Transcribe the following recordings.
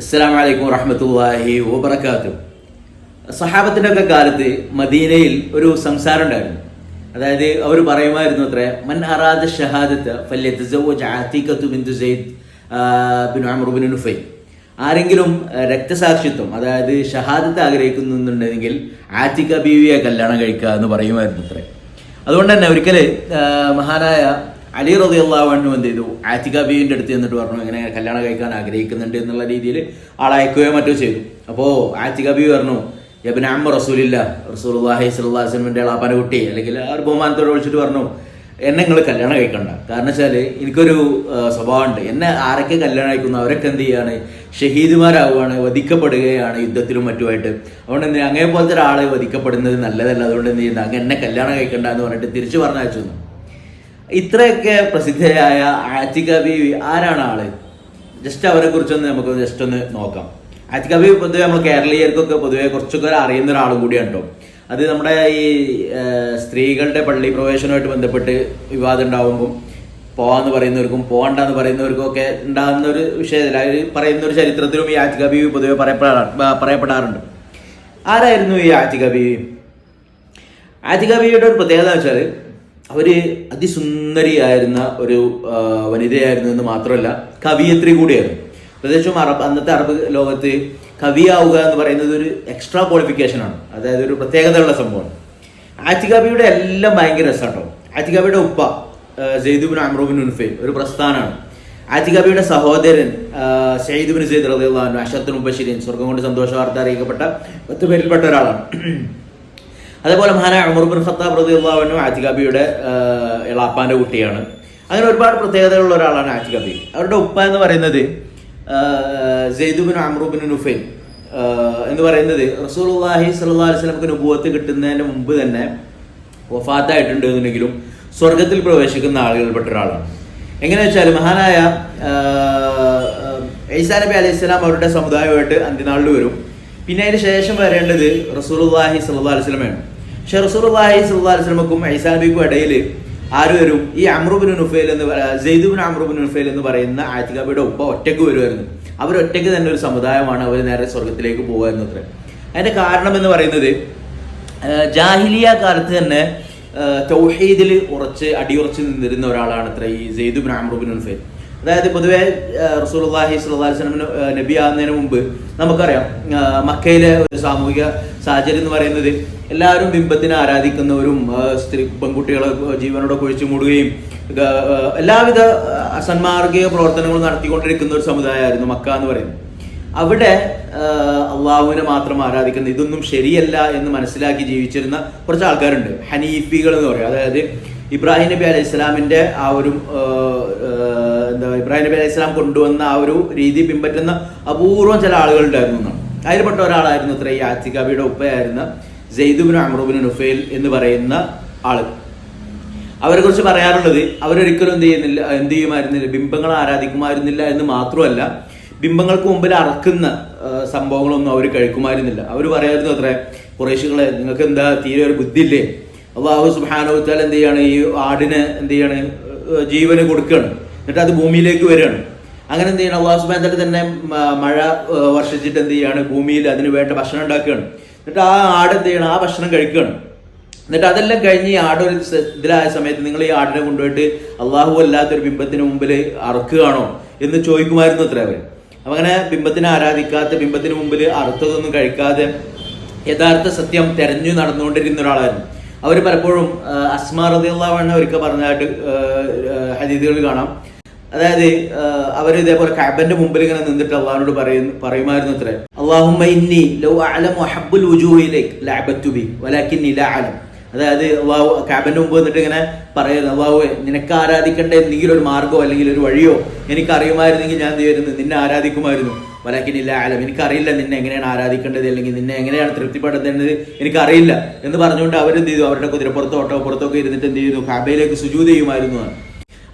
അസ്സാം വലൈക്കും വറഹമത്തല്ലാഹി വബർക്കാത്തു സഹാബത്തിന്റെ ഒക്കെ കാലത്ത് മദീനയിൽ ഒരു സംസാരം ഉണ്ടായിരുന്നു. അതായത് അവർ പറയുമായിരുന്നു അത്ര മൻ അറാദ ഷഹാദത്ത് നുഫൈ ആരെങ്കിലും രക്തസാക്ഷിത്വം അതായത് ഷഹാദത്ത് ആഗ്രഹിക്കുന്നുണ്ടെങ്കിൽ ആത്തിക ബീവിയെ കല്യാണം കഴിക്കുക എന്ന് പറയുമായിരുന്നു അത്രേ. അതുകൊണ്ട് തന്നെ ഒരിക്കൽ മഹാനായ അലി റബി അള്ളാഹു എന്ത് ചെയ്തു? ആറ്റിക ബീവിന്റെ അടുത്ത് ചെന്നിട്ട് പറഞ്ഞു ഇങ്ങനെ കല്യാണം കഴിക്കാൻ ആഗ്രഹിക്കുന്നുണ്ട് എന്നുള്ള രീതിയിൽ ആളയക്കുകയോ മറ്റോ ചെയ്തു. അപ്പോൾ ആറ്റിക ബീവ് പറഞ്ഞു യബിൻ അമ്മ റസൂലില്ല റസൂൽഹി സ്വല്ലാസ്ലമിന്റെ ആ കുട്ടി. അല്ലെങ്കിൽ ആ ഒരു ബഹുമാനത്തോട് വിളിച്ചിട്ട് പറഞ്ഞു എന്നെ നിങ്ങൾ കല്യാണം കഴിക്കണ്ട. കാരണം വെച്ചാൽ എനിക്കൊരു സ്വഭാവമുണ്ട്. എന്നെ ആരൊക്കെ കല്യാണം കഴിക്കുന്നു അവരൊക്കെ എന്ത് ചെയ്യാണ് ഷഹീദുമാരാവുകയാണ് വധിക്കപ്പെടുകയാണ് യുദ്ധത്തിലും മറ്റുമായിട്ട്. അതുകൊണ്ട് എന്ത് അങ്ങനെ പോലത്തെ ഒരാളെ വധിക്കപ്പെടുന്നത് നല്ലതല്ല. അതുകൊണ്ട് എന്ത് ചെയ്യുന്നത് അങ്ങ് എന്നെ കല്യാണം കഴിക്കണ്ട എന്ന് പറഞ്ഞിട്ട് തിരിച്ചു തന്നു. ഇത്രയൊക്കെ പ്രസിദ്ധയായ ആറ്റിക ബീവി ആരാണ് ആൾ? ജസ്റ്റ് അവരെ കുറിച്ചൊന്ന് നമുക്ക് ജസ്റ്റ് ഒന്ന് നോക്കാം. ആറ്റിക ബീവി പൊതുവെ നമ്മൾ കേരളീയർക്കൊക്കെ പൊതുവെ കുറച്ചൊക്കെ അറിയുന്ന ഒരാൾ കൂടിയാണ് കേട്ടോ അത് നമ്മുടെ ഈ സ്ത്രീകളുടെ പള്ളി പ്രവേശനവുമായിട്ട് ബന്ധപ്പെട്ട് വിവാദം ഉണ്ടാവുമ്പോൾ പോവാന്ന് പറയുന്നവർക്കും പോകണ്ടെന്ന് പറയുന്നവർക്കും ഒക്കെ ഉണ്ടാകുന്ന ഒരു വിഷയത്തിൽ അവർ പറയുന്ന ഒരു ചരിത്രത്തിലും ഈ ആറ്റിക ബീവി പൊതുവെ പറയപ്പെടാറ് പറയപ്പെടാറുണ്ട്. ആരായിരുന്നു ഈ ആറ്റിക ബീവി? ആറ്റിക ബീവിയുടെ ഒരു പ്രത്യേകത എന്ന് വെച്ചാൽ അവർ അതിസുന്ദരിയായിരുന്ന ഒരു വനിതയായിരുന്നു എന്ന് മാത്രമല്ല കവിയത്രി കൂടിയായിരുന്നു. പ്രത്യേകിച്ചും അറബ് അന്നത്തെ അറബ് ലോകത്ത് കവിയാവുക എന്ന് പറയുന്നത് ഒരു എക്സ്ട്രാ ക്വാളിഫിക്കേഷനാണ് അതായത് ഒരു പ്രത്യേകതയുള്ള സംഭവമാണ്. ആറ്റികാബിയുടെ എല്ലാം ഭയങ്കര രസമാട്ടോ ആറ്റികാബിയുടെ ഉപ്പ സെയ്ദുബിൻ അമ്രൂബിൻ ഉൻഫൈൻ ഒരു പ്രസ്ഥാനമാണ്. ആറ്റികാബിയുടെ സഹോദരൻ ഷെയ്ദുബിൻ സെയ്ദ് റദിയുള്ളഹാനു അഷത്തുൽ മുബഷിരീൻ സ്വർഗം കൊണ്ട് സന്തോഷ വാർത്ത അറിയിക്കപ്പെട്ട പത്ത് പേരിൽപ്പെട്ട ഒരാളാണ്. അതേപോലെ മഹാനായ ഉമർബിൻ ഖത്താബ് അള്ളാഹുനും ആറ്റികാബിയുടെ എളാപ്പാന്റെ കുട്ടിയാണ്. അങ്ങനെ ഒരുപാട് പ്രത്യേകതകളുള്ള ഒരാളാണ് ആറ്റികാബി അവരുടെ ഉപ്പ എന്ന് പറയുന്നത് ജെയ്ദുബിൻ അമ്രൂബിൻ നുഫൈൻ എന്ന് പറയുന്നത് റസൂലുള്ളാഹി സ്വല്ലല്ലാഹി അലൈഹി വസല്ലമക്ക് നുബുവത്ത് കിട്ടുന്നതിന് മുമ്പ് തന്നെ വഫാത്തായിട്ടുണ്ട് എന്നുണ്ടെങ്കിലും സ്വർഗത്തിൽ പ്രവേശിക്കുന്ന ആളുകളിൽപ്പെട്ട ഒരാളാണ്. എങ്ങനെ വെച്ചാൽ മഹാനായ ഈസാ നബി അലൈഹി സ്വലാം അവരുടെ സമുദായമായിട്ട് അന്ത്യനാളിൽ വരും. പിന്നെ അതിന് ശേഷം വരേണ്ടത് റസൂലുള്ളാഹി സ്വല്ലല്ലാഹി അലൈഹി വസല്ലമയാണ് പക്ഷെ അലൈഹി വസല്ലമക്കും ഈസാ നബിക്കും ഇടയിൽ ആര് വരും ഈ അമ്രുബിൻ നുഫൈൽ എന്ന് ജെയ്ദുബിൻ അമ്രുബിൻ നുഫൈൽ എന്ന് പറയുന്ന ആറ്റികാബിയുടെ ഉപ്പ ഒറ്റയ്ക്ക് വരുമായിരുന്നു അവർ ഒറ്റയ്ക്ക് തന്നെ ഒരു സമുദായമാണ് അവർ നേരെ സ്വർഗത്തിലേക്ക് പോകുക എന്നത്ര അതിന്റെ കാരണം എന്ന് പറയുന്നത് ജാഹിലിയ കാലത്ത് തന്നെ തൗഹീദിൽ ഉറച്ച് അടിയുറച്ച് നിന്നിരുന്ന ഒരാളാണ് അത്ര ഈ ജെയ്ദുബിൻ അമ്രുബിൻ ഉൻഫൈൽ അതായത് പൊതുവേ റസൂലുള്ളാഹി സ്വല്ലല്ലാഹി അലൈഹി വസല്ലം നബി ആകുന്നതിന് മുമ്പ് നമുക്കറിയാം മക്കയിലെ ഒരു സാമൂഹിക സാഹചര്യം എന്ന് പറയുന്നത് എല്ലാവരും ബിംബത്തിനെ ആരാധിക്കുന്നവരും സ്ത്രീ പെൺകുട്ടികളെ ജീവനോടെ കുഴിച്ചു മൂടുകയും എല്ലാവിധ അസന്മാർഗീയ പ്രവർത്തനങ്ങളും നടത്തിക്കൊണ്ടിരിക്കുന്ന ഒരു സമുദായമായിരുന്നു മക്ക എന്ന് പറയുന്നത്. അവിടെ അള്ളാഹുവിനെ മാത്രം ആരാധിക്കുന്ന ഇതൊന്നും ശരിയല്ല എന്ന് മനസ്സിലാക്കി ജീവിച്ചിരുന്ന കുറച്ച് ആൾക്കാരുണ്ട്. ഹനീഫികൾ എന്ന് പറയും. അതായത് ഇബ്രാഹിം നബി അലൈഹി ഇസ്ലാമിന്റെ ആ ഒരു എന്താ ഇബ്രാഹിം നബി അലൈഹി ഇസ്ലാം കൊണ്ടുവന്ന ആ ഒരു രീതി പിൻപറ്റുന്ന അപൂർവം ചില ആളുകളുണ്ടായിരുന്നു എന്നാണ്. അതിൽപ്പെട്ട ഒരാളായിരുന്നു ഇത്ര ഈ ആത്തികാബിയുടെ ഉപ്പയായിരുന്ന ജെയ്ദുബിൻ അമ്രുബിൻ നുഫേൽ എന്ന് പറയുന്ന ആൾ. അവരെ കുറിച്ച് പറയാറുള്ളത് അവരൊരിക്കലും എന്ത് ചെയ്യുന്നില്ല എന്ത് ചെയ്യുമായിരുന്നില്ല ബിംബങ്ങൾ ആരാധിക്കുമായിരുന്നില്ല എന്ന് മാത്രമല്ല ബിംബങ്ങൾക്ക് മുമ്പിൽ അറക്കുന്ന സംഭവങ്ങളൊന്നും അവർ കഴിക്കുമായിരുന്നില്ല. അവർ പറയായിരുന്നു അത്ര കുറേശുകളെ നിങ്ങൾക്ക് എന്താ തീരെ ഒരു ബുദ്ധിയില്ലേ? അള്ളാഹു സുബാനോത്താൽ എന്ത് ചെയ്യാണ്? ഈ ആടിന് എന്ത് ചെയ്യാണ്? ജീവന് കൊടുക്കുകയാണ്. എന്നിട്ട് അത് ഭൂമിയിലേക്ക് വരികയാണ്. അങ്ങനെ എന്ത് ചെയ്യണം? അള്ളാഹു സുബാൻ തന്നെ മ- മഴ വർഷിച്ചിട്ട് എന്ത് ചെയ്യാണ്? ഭൂമിയിൽ അതിന് വേണ്ട ഭക്ഷണം ഉണ്ടാക്കുകയാണ്. എന്നിട്ട് ആ ആട് എന്ത് ചെയ്യണം? ആ ഭക്ഷണം കഴിക്കുകയാണ്. എന്നിട്ട് അതെല്ലാം കഴിഞ്ഞ് ഈ ആട് ഒരു ഇതിലായ സമയത്ത് നിങ്ങൾ ഈ ആടിനെ കൊണ്ടുപോയിട്ട് അള്ളാഹു അല്ലാത്തൊരു ബിംബത്തിന് മുമ്പിൽ അറക്കുകയാണോ എന്ന് ചോദിക്കുമായിരുന്നു അത്ര അവർ അപ്പം അങ്ങനെ ബിംബത്തിനെ ആരാധിക്കാത്ത ബിംബത്തിന് മുമ്പിൽ അറുത്തതൊന്നും കഴിക്കാതെ യഥാർത്ഥ സത്യം തെരഞ്ഞു നടന്നുകൊണ്ടിരുന്ന ഒരാളായിരുന്നു. അവർ പലപ്പോഴും അസ്മാ റദിയുള്ളവണ്ണ അവർക്ക് പറഞ്ഞതായിട്ട് ഹദീദുകൾ കാണാം. അതായത് അവർ ഇതേപോലെ കഅബന്റെ മുമ്പിൽ ഇങ്ങനെ നിന്നിട്ട് അള്ളാഹിനോട് പറയുന്നു പറയുമായിരുന്നു അത്രേ. അള്ളാഹുമ്മ ഇന്നി ലൗ വലാകിന്നി ലാ അലം അതായത് അള്ളാഹു കാബന്റെ മുമ്പ് വന്നിട്ട് ഇങ്ങനെ പറയുന്നു അള്ളാഹു നിനക്ക് ആരാധിക്കേണ്ട എന്തെങ്കിലും ഒരു മാർഗമോ അല്ലെങ്കിൽ ഒരു വഴിയോ എനിക്ക് അറിയുമായിരുന്നെങ്കിൽ ഞാൻ എന്ത് നിന്നെ ആരാധിക്കുമായിരുന്നു. വലാക്കിനില്ല ആലം എനിക്കറിയില്ല നിന്നെ എങ്ങനെയാണ് ആരാധിക്കേണ്ടത് അല്ലെങ്കിൽ നിന്നെ എങ്ങനെയാണ് തൃപ്തിപ്പെടുത്തേണ്ടത്. എനിക്കറിയില്ല എന്ന് പറഞ്ഞുകൊണ്ട് അവരെന്ത് ചെയ്തു? അവരുടെ കുതിരപ്പുറത്തോ ഒട്ടകപ്പുറത്തൊക്കെ ഇരുന്നിട്ട് എന്ത് ചെയ്തു? കാബയിലേക്ക് സുജൂത് ചെയ്യുമായിരുന്നു.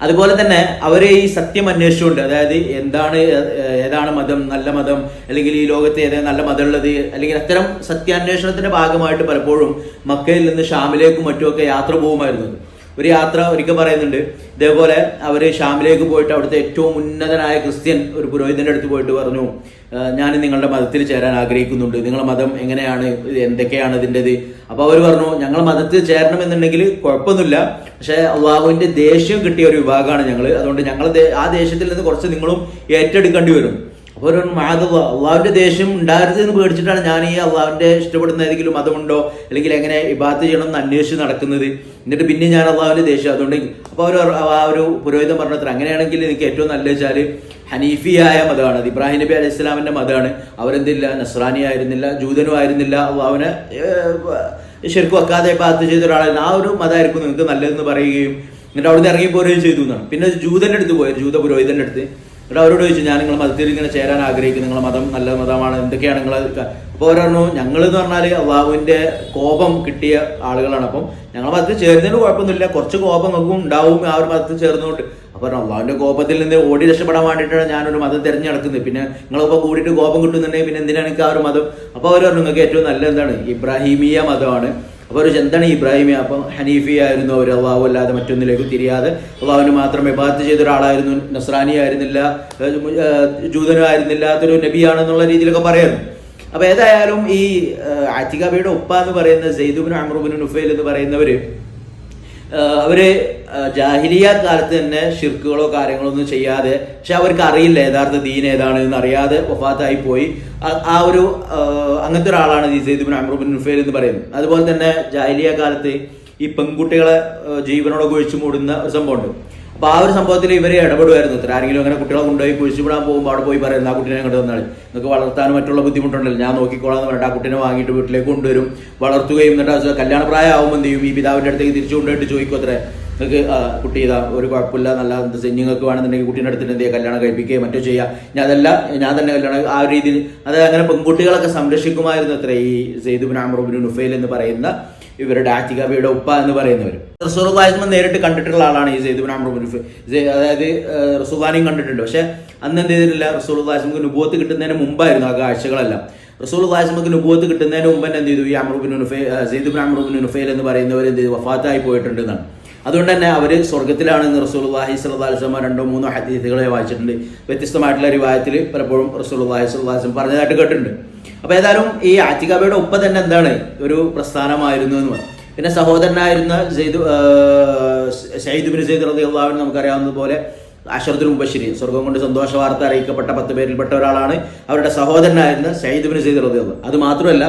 അതുപോലെ തന്നെ അവരെ ഈ സത്യം അന്വേഷിച്ചുകൊണ്ട് അതായത് എന്താണ് ഏതാണ് മതം നല്ല മതം അല്ലെങ്കിൽ ഈ ലോകത്ത് ഏതാണ് നല്ല മതം ഉള്ളത് അല്ലെങ്കിൽ അത്തരം സത്യാന്വേഷണത്തിന്റെ ഭാഗമായിട്ട് പലപ്പോഴും മക്കയിൽ നിന്ന് ഷാമിലേക്കും മറ്റുമൊക്കെ യാത്ര പോകുമായിരുന്നു. ഒരു യാത്ര ഒരിക്കൽ പറയുന്നുണ്ട്. ഇതേപോലെ അവർ ഷാമിലേക്ക് പോയിട്ട് അവിടുത്തെ ഏറ്റവും ഉന്നതനായ ക്രിസ്ത്യൻ ഒരു പുരോഹിതന്റെ അടുത്ത് പോയിട്ട് പറഞ്ഞു ഞാൻ നിങ്ങളുടെ മതത്തിൽ ചേരാൻ ആഗ്രഹിക്കുന്നുണ്ട്. നിങ്ങളുടെ മതം എങ്ങനെയാണ്? എന്തൊക്കെയാണ് ഇതിന്റെത്? അപ്പോൾ അവർ പറഞ്ഞു ഞങ്ങൾ മതത്തിൽ ചേരണമെന്നുണ്ടെങ്കിൽ കുഴപ്പമൊന്നുമില്ല. പക്ഷേ അള്ളാഹുവിന്റെ ദേഷ്യം കിട്ടിയ ഒരു വിഭാഗമാണ് ഞങ്ങൾ അതുകൊണ്ട് ഞങ്ങൾ ആ ദേഷ്യത്തിൽ നിന്ന് കുറച്ച് നിങ്ങളും ഏറ്റെടുക്കേണ്ടി വരും. ഒരു മാതവ അള്ളാഹുവിന്റെ ദേഷ്യം ഉണ്ടാകരുത് എന്ന് പേടിച്ചിട്ടാണ് ഞാൻ ഈ അള്ളാഹുവിന്റെ ഇഷ്ടപ്പെടുന്ന ഏതെങ്കിലും മതമുണ്ടോ? അല്ലെങ്കിൽ എങ്ങനെ ഇബാത്ത് ചെയ്യണം എന്ന് അന്വേഷിച്ച് നടക്കുന്നത്. എന്നിട്ട് പിന്നെ ഞാൻ അള്ളാഹുവിന്റെ ദേഷ്യം അതുകൊണ്ട് അപ്പോൾ അവർ ആ ഒരു പുരോഹിതം പറഞ്ഞത്ര അങ്ങനെയാണെങ്കിൽ എനിക്ക് ഏറ്റവും നല്ല വെച്ചാൽ ഹനീഫിയായ മതമാണ്. അത് ഇബ്രാഹിം നബി അലൈഹി സ്വലാമിന്റെ മതമാണ്. അവരെന്തില്ല? നസ്രാനി ആയിരുന്നില്ല ജൂതനും ആയിരുന്നില്ല. ഏഹ്, ശരിക്കും വെക്കാതെ പാത്ത് ചെയ്ത ഒരാളായിരുന്നു ആ ഒരു മതമായിരിക്കും നിങ്ങൾക്ക് നല്ലതെന്ന് പറയുകയും എന്നിട്ട് അവിടുന്ന് ഇറങ്ങി പോരുകയും ചെയ്തു എന്നാണ്. പിന്നെ ജൂതന്റെ അടുത്ത് പോയത് ജൂത പുരോഹിതന്റെ അടുത്ത്. എന്നിട്ട് അവരോട് ചോദിച്ചു ഞാൻ നിങ്ങൾ മതത്തിൽ ഇങ്ങനെ ചേരാൻ ആഗ്രഹിക്കുന്നു നിങ്ങളെ മതം നല്ല മതമാണ് എന്തൊക്കെയാണ് നിങ്ങൾ അപ്പോൾ അവർ പറഞ്ഞു ഞങ്ങൾ എന്ന് പറഞ്ഞാൽ അള്ളാഹുവിന്റെ കോപം കിട്ടിയ ആളുകളാണ്. അപ്പം ഞങ്ങൾ മതത്തിൽ ചേരുന്നതിന് കുഴപ്പമൊന്നുമില്ല കുറച്ച് കോപം നമുക്കും ഉണ്ടാവും ആ ഒരു മതത്തിൽ ചേർന്നുകൊണ്ട്. അപ്പോൾ അള്ളാഹുവിന്റെ കോപത്തിൽ നിന്ന് ഓടി രക്ഷപ്പെടാൻ വേണ്ടിയിട്ടാണ് ഞാനൊരു മതം തിരഞ്ഞെടുക്കുന്നത്. പിന്നെ നിങ്ങളിപ്പോൾ കൂടിയിട്ട് കോപം കിട്ടുന്നുണ്ടെങ്കിൽ പിന്നെ എന്തിനാണ് എനിക്ക് ആ ഒരു മതം? അപ്പോൾ അവർ പറഞ്ഞു നിങ്ങൾക്ക് ഏറ്റവും നല്ല എന്താണ്? ഇബ്രാഹിമിയ മതമാണ്. അപ്പോൾ ഒരു ചിന്തണി ഇബ്രാഹിമി. അപ്പം ഹനീഫി ആയിരുന്നു അവർ അള്ളാഹു അല്ലാതെ മറ്റൊന്നിലേക്ക് തിരിയാതെ. അള്ളാഹുവിന് മാത്രം വിഭാഗത്ത് ചെയ്ത ഒരാളായിരുന്നു. നസ്രാനി ആയിരുന്നില്ല. ജൂതനും ആയിരുന്നില്ലാത്തൊരു നബിയാണെന്നുള്ള രീതിയിലൊക്കെ പറയുന്നു. അപ്പോൾ ഏതായാലും ഈ ആറ്റികാബിയുടെ ഉപ്പ എന്ന് പറയുന്ന സെയ്ദുബിൻ അമറുബിൻ നുഫൈൽ എന്ന് പറയുന്നവര് അവർ ജാഹിലിയ കാലത്ത് തന്നെ ഷിർക്കുകളോ കാര്യങ്ങളോ ഒന്നും ചെയ്യാതെ പക്ഷെ അവർക്ക് അറിയില്ല യഥാർത്ഥ ദീൻ ഏതാണ് എന്ന് അറിയാതെ വഫാത്തായി പോയി. ആ- ഒരു അങ്ങനത്തെ ഒരാളാണ് ഈ സെയ്ദുബിൻ അമറുബിൻ നുഫൈൽ എന്ന് പറയുന്നത്. അതുപോലെ തന്നെ ജാഹിലിയ കാലത്ത് ഈ പെൺകുട്ടികളെ ജീവനോടൊക്കെ ഒഴിച്ചു മൂടുന്ന ഒരു സംഭവമുണ്ട്. അപ്പൊ ആ ഒരു സംഭവത്തിൽ ഇവരെ ഇടപെടുമായിരുന്നു. ഇത്ര ആരെങ്കിലും അങ്ങനെ കുട്ടികളെ കൊണ്ടുപോയി കുഴിച്ചുവിടാൻ പോകുമ്പോൾ അവിടെ പോയി പറയുന്നത് ആ കുട്ടീനെ കണ്ടു വന്നാൽ നിങ്ങൾക്ക് വളർത്താനും മറ്റുള്ള ബുദ്ധിമുട്ടുണ്ടല്ലോ. ഞാൻ നോക്കിക്കോളാം എന്ന് പറഞ്ഞിട്ട് ആ കുട്ടീനെ വാങ്ങിയിട്ട് വീട്ടിലേക്ക് കൊണ്ടുവരും. വളർത്തുകയും എന്നിട്ട് കല്യാണ പ്രായമാകുമ്പോൾ എന്ത് ചെയ്യും? ഈ പിതാവിന്റെ അടുത്തേക്ക് തിരിച്ചു കൊണ്ടുപോയിട്ട് ചോദിക്കും അത്രേ. നിങ്ങൾക്ക് കുട്ടി ഇതാ ഒരു കുഴപ്പമില്ല. നല്ല നിങ്ങൾക്ക് വേണമെന്നുണ്ടെങ്കിൽ കുട്ടീന്റെ അടുത്തിട്ട് എന്ത് ചെയ്യുക കല്യാണം കഴിപ്പിക്കുകയും മറ്റോ ചെയ്യുക ഞാൻ അതല്ല ഞാൻ തന്നെ കല്യാണം ആ രീതിയിൽ അത് അങ്ങനെ പെൺകുട്ടികളൊക്കെ സംരക്ഷിക്കുമായിരുന്നു അത്ര ഈ സെയ്ദുബിൻ ആമറുബിൻ നുഫൈൽ എന്ന് പറയുന്ന ഇവരുടെ ആറ്റികബിയുടെ ഉപ്പ എന്ന് പറയുന്നവർ റസൂർബാഹിസ്മ നേരിട്ട് കണ്ടിട്ടുള്ള ആളാണ് ഈ സെയ്ദുബിൻ ബിൻ നുഫൈൽ അതായത് റസൂലാനെയും കണ്ടിട്ടുണ്ട്. പക്ഷേ അന്ന് എന്ത് ചെയ്തിട്ടില്ല? റസൂൽ നുബൂത്ത് കിട്ടുന്നതിന് മുമ്പായിരുന്നു ആ കാഴ്ചകളെല്ലാം റസൂൽ ലാസ്മക്ക് നുബൂത്ത് കിട്ടുന്നതിന് മുമ്പ് തന്നെ എന്ത് ചെയ്തു? ഈ അമറുബിൻ സെയ്ദ് സെയ്ദുബിൻ അമ്രുബിൻ എന്ന് പറയുന്നവർ എന്ത് ചെയ്തു? വഫാത്തായി പോയിട്ടുണ്ട് എന്നാണ് അതുകൊണ്ട് തന്നെ അവർ സ്വർഗത്തിലാണെന്ന് റസൂൾ അള്ളാഹി സുല്ലാസ്ലമ രണ്ടോ മൂന്നോ ഹദീസുകളെ വായിച്ചിട്ടുണ്ട്. വ്യത്യസ്തമായിട്ടുള്ള ഒരു വായത്തിൽ പലപ്പോഴും റസൂൾ അള്ളാഹി സുല്ലാസ്ലം പറഞ്ഞതായിട്ട് കേട്ടിട്ടുണ്ട്. അപ്പോൾ ഏതായാലും ഈ ആറ്റികാബയുടെ ഉപ്പ തന്നെ എന്താണ്? ഒരു പ്രസ്ഥാനമായിരുന്നു എന്ന് പറഞ്ഞു പിന്നെ സഹോദരനായിരുന്ന സെയ്ദ് ഷഹീദ് ബിൻ സെയ്ദ് റതി അള്ളാഹുവിന് നമുക്കറിയാവുന്നതുപോലെ അഷറത്തുൽ മുബശ്ശിരി സ്വർഗം കൊണ്ട് സന്തോഷ വാർത്ത അറിയിക്കപ്പെട്ട പത്ത് പേരിൽപ്പെട്ട ഒരാളാണ് അവരുടെ സഹോദരനായിരുന്ന സയ്യിദ് ബിൻ സെയ്ദ് റതി അള്ളാഹ് അത് മാത്രമല്ല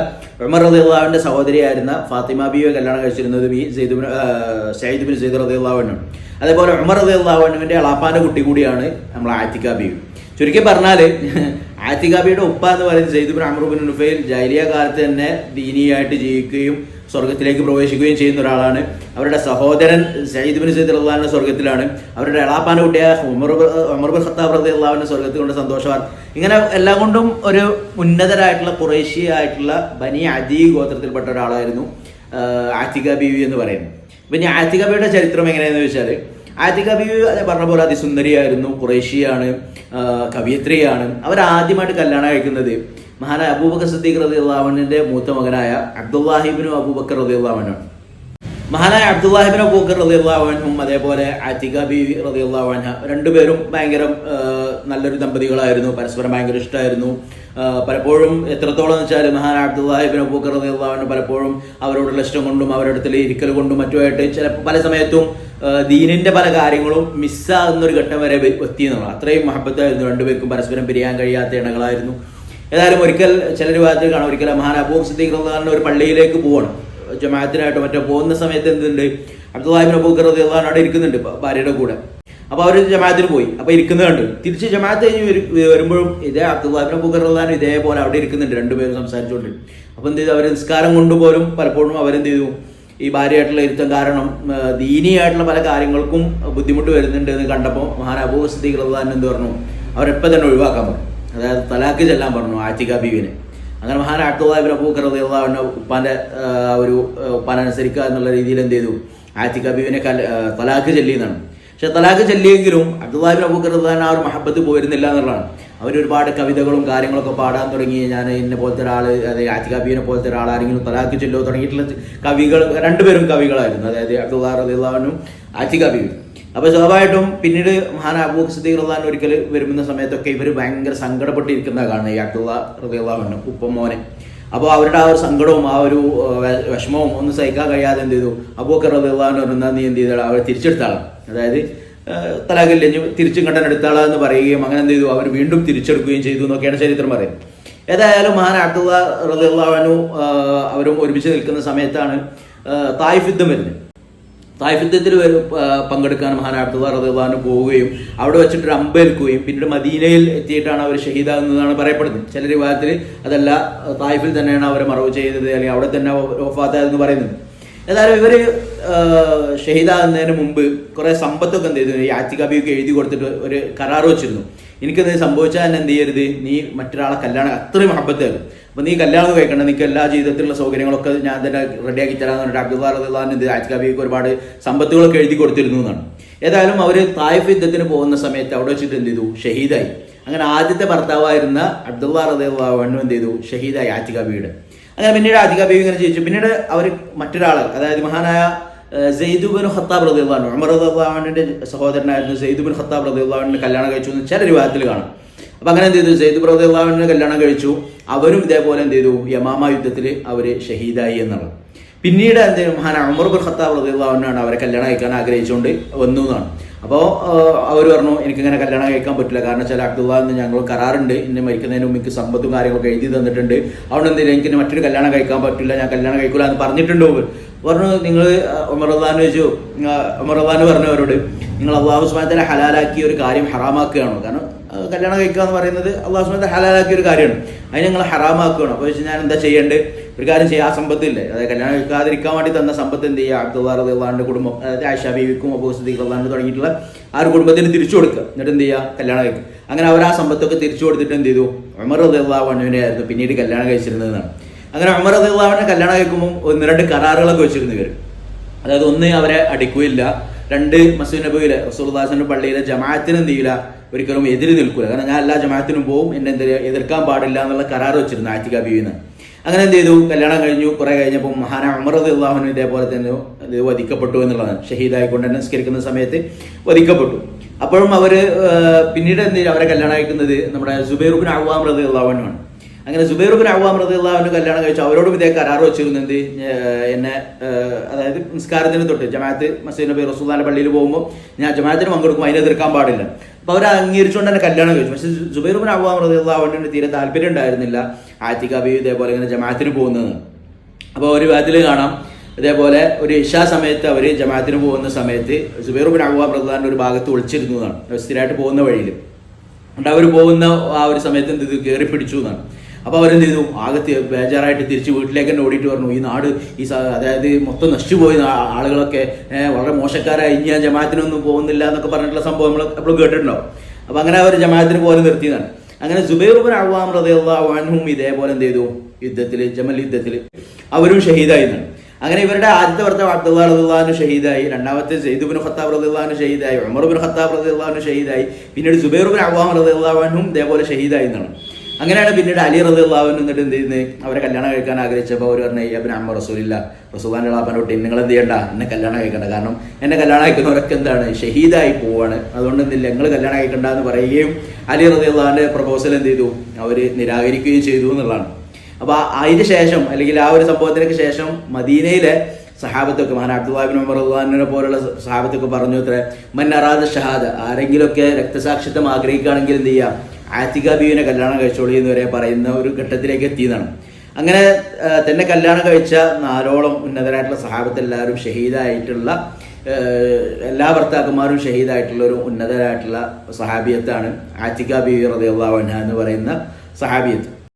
ഉമർ റതി അള്ളാഹുവിന്റെ സഹോദരിയായിരുന്ന ഫാത്തിമ ബിയെ കല്യാണം കഴിച്ചിരുന്നത് ഈ സെയ്ദ് ബിൻ ബിൻ സെയ്ദ് റതി അള്ളാഹുവിനാണ് അതേപോലെ ഉമർ റതി അള്ളാഹുവിന്റെ അളാപ്പാന്റെ കുട്ടി കൂടിയാണ് നമ്മൾ ആറ്റിക്ക ബിയു ചുരുക്കി പറഞ്ഞാൽ ആറ്റികാബിയുടെ ഉപ്പ എന്ന് പറയുന്നത് സെയ്ദ് ബിൻ അമറുബിൻ ഉൽഫയിൽ ജൈലിയ കാലത്ത് തന്നെ ദീനിയായിട്ട് ജീവിക്കുകയും സ്വർഗത്തിലേക്ക് പ്രവേശിക്കുകയും ചെയ്യുന്ന ഒരാളാണ്. അവരുടെ സഹോദരൻ സയ്യിദ് ബിൻ സയ്യിദ് അള്ളാഹിന്റെ സ്വർഗത്തിലാണ് അവരുടെ എളാപ്പാന്റെ കുട്ടിയായ ഉമർ ഉമർ ഖത്താബ് റതി അള്ളാഹുവിന്റെ സ്വർഗത്തിൽ കൊണ്ട് സന്തോഷമാണ് ഇങ്ങനെ എല്ലാം കൊണ്ടും ഒരു ഉന്നതരായിട്ടുള്ള കുറേശ്യ ആയിട്ടുള്ള ബനി അദി ഗോത്രത്തിൽപ്പെട്ട ഒരാളായിരുന്നു ആത്തിക ബീവി എന്ന് പറയുന്നത്. പിന്നെ ആറ്റിക ബിയുടെ ചരിത്രം എങ്ങനെയാണെന്ന് വെച്ചാൽ ആറ്റിക കവി പറഞ്ഞ പോലെ അതിസുന്ദരിയായിരുന്നു കുറേശിയാണ് കവിയത്രിയാണ്. അവർ ആദ്യമായിട്ട് കല്യാണം കഴിക്കുന്നത് മഹാനായ അബൂബക്കർ സദ്ദീഖ് റതി അള്ളാഹുവിന്റെ മൂത്ത മകനായ അബ്ദുല്ലാഹിബിനു അബൂബക്കർ റതി അള്ളാഹുവിനാണ് മഹാനായ അബ്ദുല്ലാഹിബിൻ അബൂക്കർ റളിയല്ലാഹുഅൻഹും അതേപോലെ ആത്തിക ബി റതി റളിയല്ലാഹുഅൻഹ രണ്ടുപേരും ഭയങ്കര നല്ലൊരു ദമ്പതികളായിരുന്നു പരസ്പരം ഭയങ്കര ഇഷ്ടമായിരുന്നു പലപ്പോഴും എത്രത്തോളം എന്ന് വെച്ചാൽ മഹാൻ അബ്ദുല്ലാഹിബിൻ അബൂക്കർ റളിയല്ലാഹുഅൻഹു പലപ്പോഴും അവരോടുള്ള ഇഷ്ടം കൊണ്ടും അവരുടെ അടുത്തിൽ ഇരിക്കൽ കൊണ്ടും മറ്റുമായിട്ട് ചില പല സമയത്തും ദീനിന്റെ പല കാര്യങ്ങളും മിസ്സാകുന്ന ഒരു ഘട്ടം വരെ എത്തി എത്തിയെന്നുള്ളു അത്രയും മഹബത്തായിരുന്നു. രണ്ടുപേർക്കും പരസ്പരം പിരിയാൻ കഴിയാത്ത ഇടങ്ങളായിരുന്നു ഏതായാലും ഒരിക്കൽ ചില വിഭാഗത്തിൽ കാണാം. ഒരിക്കൽ മഹാൻ അബൂബ് സിദ്ദീഖ് ഒരു പള്ളിയിലേക്ക് പോവാണ്. ജമാഅത്തിനായിട്ട് മറ്റോ പോകുന്ന സമയത്ത് എന്തുണ്ട്? അബ്ദുല്ലാഹിബിൻ അബൂക്കർ റളിയല്ലാഹു അവിടെ ഇരിക്കുന്നുണ്ട് ഭാര്യയുടെ കൂടെ. അപ്പോൾ അവർ ജമാഅത്തിന് പോയി. അപ്പോൾ ഇരിക്കുന്നത് കണ്ടു. തിരിച്ച് ജമാഅത്ത് കഴിഞ്ഞ് വരുമ്പോഴും ഇതേ അബ്ദുല്ലാഹിബിൻ അബൂക്കർ റളിയല്ലാഹു ഇതേപോലെ അവിടെ ഇരിക്കുന്നുണ്ട് രണ്ടുപേരും സംസാരിച്ചുകൊണ്ട് അപ്പോൾ എന്ത് ചെയ്തു? അവർ നിസ്കാരം കൊണ്ടുപോലും പലപ്പോഴും അവരെന്ത് ചെയ്തു? ഈ ഭാര്യയായിട്ടുള്ള ഇരുത്തം കാരണം ദീനിയായിട്ടുള്ള പല കാര്യങ്ങൾക്കും ബുദ്ധിമുട്ട് വരുന്നുണ്ട് എന്ന് കണ്ടപ്പോൾ സിദ്ദീഖ് റളിയല്ലാഹു എന്ത് പറഞ്ഞു അവരെപ്പം തന്നെ ഒഴിവാക്കാൻ പറഞ്ഞു. അതായത് തലാക്ക് ചെല്ലാൻ പറഞ്ഞു ആറ്റിക ബീവിനെ. അങ്ങനെ മഹാൻ റളിയല്ലാഹു ഉപ്പാന്റെ ആ, ഒരു ഉപ്പാനനുസരിക്കുക എന്നുള്ള രീതിയിൽ എന്ത് ചെയ്തു? ആറ്റിക ബീവിനെ കല- തലാക്ക് ചെല്ലിയെന്നാണ്. പക്ഷെ തലാക്ക് ചെല്ലിയെങ്കിലും അബൂക്കർ റളിയല്ലാഹു ആ ഒരു മഹബത്ത് പോയിരുന്നില്ല എന്നുള്ളതാണ്. അവർ ഒരുപാട് കവിതകളും കാര്യങ്ങളൊക്കെ പാടാൻ തുടങ്ങി. ഞാൻ എന്നെ പോലത്തെ ഒരാൾ അതായത് ആറ്റിക ബീവിനെ പോലത്തെ ഒരാൾ ആരെങ്കിലും തലാക്ക് ചെല്ലോ തുടങ്ങിയിട്ടുള്ള കവികൾ രണ്ടുപേരും കവികളായിരുന്നു. അതായത് അബ്ദുള്ള റളിയല്ലാഹുനും ആറ്റിക ബീവി അപ്പോൾ സ്വാഭാവികമായിട്ടും പിന്നീട് മഹാൻ അബൂ സിദ്ദീഖ് റഹ്ലാൻ ഒരിക്കൽ വരുന്ന സമയത്തൊക്കെ ഇവർ ഭയങ്കര സങ്കടപ്പെട്ടിരിക്കുന്ന കാണുന്നത് ഈ അബ്ദുള്ള റബിയുള്ള ഉപ്പമോനെ. അപ്പോൾ അവരുടെ ആ ഒരു സങ്കടവും ആ ഒരു വിഷമവും ഒന്നും സഹിക്കാൻ കഴിയാതെ എന്ത് ചെയ്തു? അബൂക്കർ റബിള്ളാന്ന് പറഞ്ഞാൽ നീ എന്ത് ചെയ്താൽ അവരെ തിരിച്ചെടുത്താളാം. അതായത് തലാഖില്ല തിരിച്ചും കണ്ടൻ എടുത്താളെന്ന് പറയുകയും അങ്ങനെ എന്ത് ചെയ്തു? അവർ വീണ്ടും തിരിച്ചെടുക്കുകയും ചെയ്തു എന്നൊക്കെയാണ് ചരിത്രം പറയുന്നത്. ഏതായാലും മഹാൻ അബ്ദുള്ള റബിള്ളാനു അവരും ഒരുമിച്ച് നിൽക്കുന്ന സമയത്താണ് തായിഫ് യുദ്ധം വരുന്നത്. തായിഫ് യുദ്ധത്തിൽ പങ്കെടുക്കാൻ മഹാൻ അബ്ദുള്ള റദിള്ളാന് പോവുകയും അവിടെ വെച്ചിട്ട് ഒരു അമ്പേൽക്കുകയും പിന്നീട് മദീനയിൽ എത്തിയിട്ടാണ് അവർ ഷഹീദാകുന്നതാണ് പറയപ്പെടുന്നത്. ചില വിഭാഗത്തിൽ അതല്ല തായിഫിൽ തന്നെയാണ് അവർ മറവ് ചെയ്തത് അല്ലെങ്കിൽ അവിടെ തന്നെ വഫാത്തായതെന്ന് പറയുന്നത്. ഏതായാലും ഇവർ ഷഹീദാകുന്നതിന് മുമ്പ് കുറേ സമ്പത്തൊക്കെ എന്ത് ചെയ്തു യാച്ചികാബിയൊക്കെ എഴുതി കൊടുത്തിട്ട് ഒരു കരാർ വെച്ചിരുന്നു. എനിക്കത് സംഭവിച്ചാൽ തന്നെ എന്ത് ചെയ്യരുത്? നീ മറ്റൊരാളെ കല്യാണം അത്രയും മഹബത്തായിരുന്നു അപ്പൊ നീ കല്യാണം കഴിക്കണം. നിനക്ക് എല്ലാ ജീവിതത്തിലുള്ള സൗകര്യങ്ങളൊക്കെ ഞാൻ തന്നെ റെഡിയാക്കി തരാന്ന് പറഞ്ഞിട്ട് അബ്ദുള്ള റഹ്ലാൻ എന്ത് ആറ്റികബിക്ക് ഒരുപാട് സമ്പത്തുകളൊക്കെ എഴുതി കൊടുത്തിരുന്നു എന്നാണ്. ഏതായാലും അവർ തായ്ഫ് യുദ്ധത്തിന് പോകുന്ന സമയത്ത് അവിടെ വെച്ചിട്ട് എന്ത് ചെയ്തു? ഷഹീദായി. അങ്ങനെ ആദ്യത്തെ ഭർത്താവായിരുന്ന അബ്ദുള്ള റഹ്ലാൻ എന്ത് ചെയ്തു? ഷഹീദായി ആറ്റികബിയുടെ അങ്ങനെ പിന്നീട് ആറ്റികബി ഇങ്ങനെ ചോദിച്ചു പിന്നീട് അവർ മറ്റൊരാൾ അതായത് മഹാനായ സെയ്ദുബിൻ ഖത്താബ് റദിയുള്ളാഹു ഉമർ റദിയുള്ളാഹുവിന്റെ സഹോദരനായിരുന്നു സെയ്ദുബിൻ ഖത്താബ് റദിയുള്ളാഹുവിന്റെ കല്യാണം കഴിച്ചു എന്ന് ചില രൂപത്തിൽ കാണും. അപ്പം അങ്ങനെ എന്ത് ചെയ്തു? സെയ്ദ് റദിയുള്ളാഹുവിനെ കല്യാണം കഴിച്ചു. അവരും ഇതേപോലെ എന്ത് ചെയ്തു? യമാമ യുദ്ധത്തിൽ അവർ ഷഹീദായി എന്നുള്ളത്. പിന്നീട് എന്ത് മഹാന ഉമർ ബിൻ ഖത്താബ് റദിയുള്ളാഹുവിനാണ് അവരെ കല്യാണം കഴിക്കാൻ ആഗ്രഹിച്ചുകൊണ്ട് വന്നു എന്നാണ്. അപ്പോൾ അവർ പറഞ്ഞു എനിക്കിങ്ങനെ കല്യാണം കഴിക്കാൻ പറ്റില്ല. കാരണം ചില അബ്ദുള്ള എന്ന് ഞങ്ങൾ കരാറുണ്ട്. ഇന്നെ മരിക്കുന്നതിന് മുമ്പ് സമ്പത്തും കാര്യങ്ങളൊക്കെ എഴുതി തന്നിട്ടുണ്ട്. അതുകൊണ്ട് എന്തെങ്കിലും എനിക്ക് മറ്റൊരു കല്യാണം കഴിക്കാൻ പറ്റില്ല. ഞാൻ കല്യാണം കഴിക്കില്ല എന്ന് പറഞ്ഞിട്ടുണ്ട്? പറഞ്ഞു നിങ്ങൾ ഉമർദാൻ വെച്ചു ഉമർദാൻ പറഞ്ഞവരോട് നിങ്ങൾ അള്ളാഹു സുബാനത്തിലെ ഹലാലാക്കിയ ഒരു കാര്യം ഹറാമാക്കുകയാണോ? കാരണം കല്യാണം കഴിക്കുക എന്ന് പറയുന്നത് അള്ളാഹു സുബാനത്തെ ഹലാലാക്കിയ ഒരു കാര്യമാണ്. അതിന് നിങ്ങൾ ഹറാമാക്കുകയാണ്? അപ്പോൾ ഞാൻ എന്താ ചെയ്യേണ്ടത്? ഒരു കാര്യം ചെയ്യാൻ ആ സമ്പത്തില്ലേ? അതായത് കല്യാണം കഴിക്കാതിരിക്കാൻ വേണ്ടി തന്ന സമ്പത്ത് എന്ത് ചെയ്യുക അബ്ദുള്ള റദിള്ളാന്റെ കുടുംബം അതായത് ആയിഷ ബീവിക്കും അബൂ സദീഖ് തുടങ്ങിയിട്ടുള്ള ആ ഒരു കുടുംബത്തിന് തിരിച്ചു കൊടുക്കുക. എന്നിട്ട് എന്ത് ചെയ്യുക കല്യാണം കഴിക്കുക അങ്ങനെ അവർ ആ സമ്പത്തൊക്കെ തിരിച്ചു കൊടുത്തിട്ട് എന്ത് ചെയ്തു? ഉമർ വണ്ണുവിനെ ആയിരുന്നു പിന്നീട് കല്യാണം കഴിച്ചിരുന്നതെന്നാണ്. അങ്ങനെ അമർ റദിള്ളാഹുവിനെ കല്യാണം കഴിക്കുമ്പോൾ ഒന്ന് രണ്ട് കരാറുകളൊക്കെ വെച്ചിരുന്നു ഇവർ അതായത് ഒന്ന് അവരെ അടിക്കുകയില്ല രണ്ട് മസൂദ് നബിയിലെ റസൂൽദാസിന്റെ പള്ളിയിലെ ജമാഅത്തിന് എന്ത് ചെയ്യില്ല ഒരിക്കലും എതിര് നിൽക്കില്ല കാരണം ഞാൻ എല്ലാ ജമാഅത്തിനും പോവും എന്നെ എന്ത് എതിർക്കാൻ പാടില്ല എന്നുള്ള കരാർ വെച്ചിരുന്നു ആറ്റിക ബീവിന്ന്. അങ്ങനെ എന്ത് ചെയ്തു? കല്യാണം കഴിഞ്ഞു. കുറെ കഴിഞ്ഞപ്പോൾ മഹാന അമർ അള്ളാഹുനും ഇതേപോലെ തന്നെ ഇത് വധിക്കപ്പെട്ടു എന്നുള്ളതാണ്. ഷഹീദായിക്കൊണ്ട് തന്നെ നിസ്കരിക്കുന്ന സമയത്ത് വധിക്കപ്പെട്ടു. അപ്പോഴും അവർ പിന്നീട് എന്ത്? അവരെ കല്യാണം അയക്കുന്നത് നമ്മുടെ സുബൈറുബിൻ അവാം റതി അള്ളാഹുനുമാണ് അങ്ങനെ സുബൈറുബിൻ അവാം റളിയല്ലാഹു അൻഹു കല്യാണം കഴിച്ചു. അവരോടും ഇതേ കരാർ വെച്ചിരുന്നു. എന്ത്? എന്നെ അതായത് നിസ്കാരത്തിന് തൊട്ട് ജമാഅത്ത് മസീദ് നബി റസൂദാന്റെ പള്ളിയിൽ പോകുമ്പോൾ ഞാൻ ജമാഅത്തിന് പങ്കെടുക്കും അതിനെ എതിർക്കാൻ പാടില്ല. അപ്പോൾ അവർ അംഗീകരിച്ചുകൊണ്ട് തന്നെ കല്യാണം കഴിച്ചു. പക്ഷെ സുബൈറുബിൻ അവാം റളിയല്ലാഹു അള്ളാഹുവിന് തീരെ താല്പര്യം ഉണ്ടായിരുന്നില്ല. ആറ്റിക ബി ഇതേപോലെ ഇങ്ങനെ ജമാഅത്തിന് പോകുന്നത്. അപ്പോൾ ഒരു വിധത്തിൽ കാണാം. ഇതേപോലെ ഒരു ഇഷാ സമയത്ത് അവർ ജമാഅത്തിന് പോകുന്ന സമയത്ത് സുബൈറുബിൻ അവാം റദ്ദാന്റെ ഒരു ഭാഗത്ത് ഒളിച്ചിരുന്നതാണ്. സ്ഥിരമായിട്ട് പോകുന്ന വഴിയിൽ അവർ പോകുന്ന ആ ഒരു സമയത്ത് എന്ത് കയറി പിടിച്ചു എന്നാണ്. അപ്പോൾ അവരെന്ത് ചെയ്തു? ആകെ ബേജാറായിട്ട് തിരിച്ച് വീട്ടിലേക്ക് തന്നെ ഓടിയിട്ട് പറഞ്ഞു. ഈ നാട് ഈ അതായത് മൊത്തം നശിച്ചുപോയി. ആളുകളൊക്കെ വളരെ മോശക്കാരായി. ഇനി ഞാൻ ജമാഅത്തിനൊന്നും പോകുന്നില്ല എന്നൊക്കെ പറഞ്ഞിട്ടുള്ള സംഭവം നമ്മൾ എപ്പോഴും കേട്ടിട്ടുണ്ടാവും. അപ്പോൾ അങ്ങനെ അവർ ജമാഅത്തിന് പോലെ നിർത്തിയതാണ്. അങ്ങനെ സുബൈറുബിൻ അവാം റദിയും ഇതേപോലെ എന്ത് ചെയ്തു? യുദ്ധത്തിൽ ജമൽ യുദ്ധത്തിൽ അവരും ഷഹീദായിരുന്നു അങ്ങനെ ഇവരുടെ ആദ്യത്തെ ഭർത്താവ് അബ്ദുള്ള റദിള്ളാഹു ഷഹീദായി. രണ്ടാമത്തെ സെയ്ദുബിൻ ഖത്താബ് റദിള്ളാഹു ഷഹീദായി. ഉമർബിൻ ഖത്താബ് റദിള്ളാഹു ഷഹീദായി. പിന്നീട് സുബൈറുബിൻ അവാം റദിള്ളാഹുനും ഇതേപോലെ ഷഹീദായി എന്നാണ് അങ്ങനെയാണ് പിന്നീട് അലി റദിള്ളാഹുൻ എന്നിട്ട് എന്ത് ചെയ്യുന്നത് അവരെ കല്യാണം കഴിക്കാൻ ആഗ്രഹിച്ചപ്പോൾ അവർ പറഞ്ഞു അബിൻ അമ്മ റസൂലില്ല റസൂലാന്റെ ലാപ്പനോട്ട് നിങ്ങൾ എന്ത് ചെയ്യണ്ട? എന്നെ കല്യാണം കഴിക്കണ്ട. കാരണം എന്നെ കല്യാണം കഴിക്കുന്നവരൊക്കെ എന്താണ്? ഷഹീദായി പോവാണ്. അതുകൊണ്ട് എന്തില്ല നിങ്ങൾ കല്യാണം കഴിക്കണ്ട എന്ന് പറയുകയും അലി റദിള്ളാഹിന്റെ പ്രപ്പോസൽ എന്ത് ചെയ്തു? അവർ നിരാകരിക്കുകയും ചെയ്തു എന്നുള്ളതാണ്. അപ്പോൾ അതിന് ശേഷം അല്ലെങ്കിൽ ആ ഒരു സംഭവത്തിനൊക്കെ ശേഷം മദീനയിലെ സഹാബത്തൊക്കെ മഹാൻ അബ്ദുല്ലാബിൻ ഉമർ അള്ളഹാനെ പോലുള്ള സഹാബത്തൊക്കെ പറഞ്ഞു അത്ര മൻ അറാദ ഷഹാദ ആരെങ്കിലുമൊക്കെ രക്തസാക്ഷിത്വം ആഗ്രഹിക്കുകയാണെങ്കിൽ എന്ത് ചെയ്യാം? ആത്തിക ബീവിനെ കല്യാണം കഴിച്ചോളി എന്ന് വരെ പറയുന്ന ഒരു ഘട്ടത്തിലേക്ക് എത്തിയതാണ്. അങ്ങനെ തന്നെ കല്യാണം കഴിച്ച നാലോളം ഉന്നതരായിട്ടുള്ള സഹാബത്ത് എല്ലാവരും ഷഹീദായിട്ടുള്ള എല്ലാ ഭർത്താക്കന്മാരും ഷഹീദായിട്ടുള്ള ഒരു ഉന്നതരായിട്ടുള്ള സഹാബിയത്താണ് ആറ്റിക ബീവി റദിയുള്ള എന്ന് പറയുന്ന സഹാബിയത്ത്.